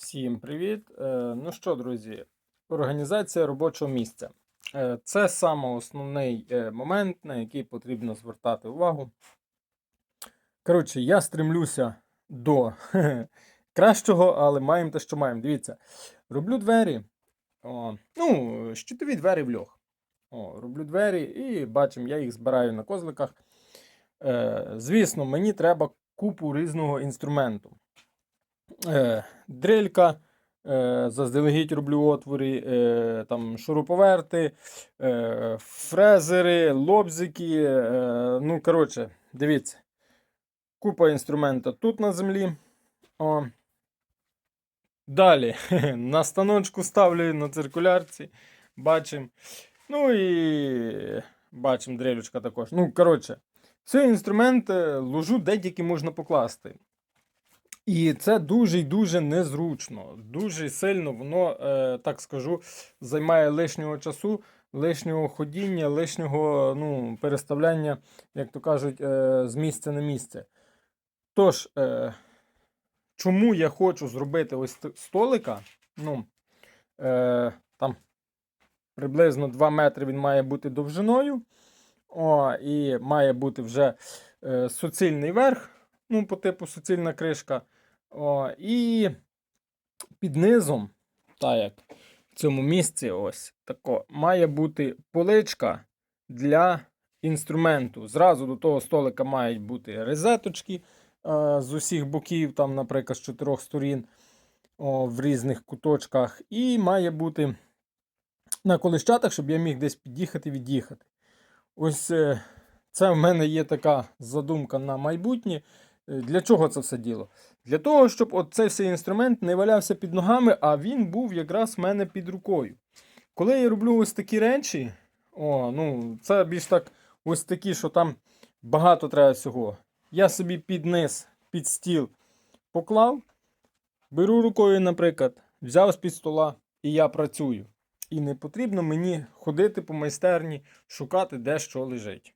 Всім привіт! Е, Ну що, друзі, організація робочого місця. Е, Це саме основний е, момент, на який потрібно звертати увагу. Коротше, я стремлюся до кращого, але маємо те, що маємо. Дивіться, роблю двері. О, ну, щитові двері в льох. О, роблю двері і бачимо, я їх збираю на козликах. Е, Звісно, мені треба купу різного інструменту. Е, дрелька, е, заздалегідь роблю отвори, е, там шуруповерти, е, фрезери, лобзики. Е, ну, коротше, дивіться. Купа інструмента тут на землі. О. Далі на станочку ставлю на циркулярці. Бачимо. Ну і бачимо дрелючка також. Ну, коротше, цей інструмент е, ложу де тільки можна покласти. І це дуже і дуже незручно. Дуже сильно воно, е, так скажу, займає лишнього часу, лишнього ходіння, лишнього ну, переставляння, як то кажуть, е, з місця на місце. Тож, е, чому я хочу зробити ось столика? Ну, е, там приблизно 2 метри він має бути довжиною. О, і має бути вже е, суцільний верх, ну, по типу суцільна кришка. О, і під низом, так як в цьому місці, ось тако, має бути поличка для інструменту. Зразу до того столика мають бути розеточки е, з усіх боків, там, наприклад, з чотирьох сторін о, в різних куточках. І має бути на колищатах, щоб я міг десь під'їхати від'їхати. Ось е, це в мене є така задумка на майбутнє. Е, Для чого це все діло? Для того, щоб от цей всей інструмент не валявся під ногами, а він був якраз в мене під рукою. Коли я роблю ось такі речі, о, ну, це більш так ось такі, що там багато треба всього. Я собі під низ, під стіл поклав, беру рукою, наприклад, взяв з-під стола і я працюю. І не потрібно мені ходити по майстерні, шукати, де що лежить.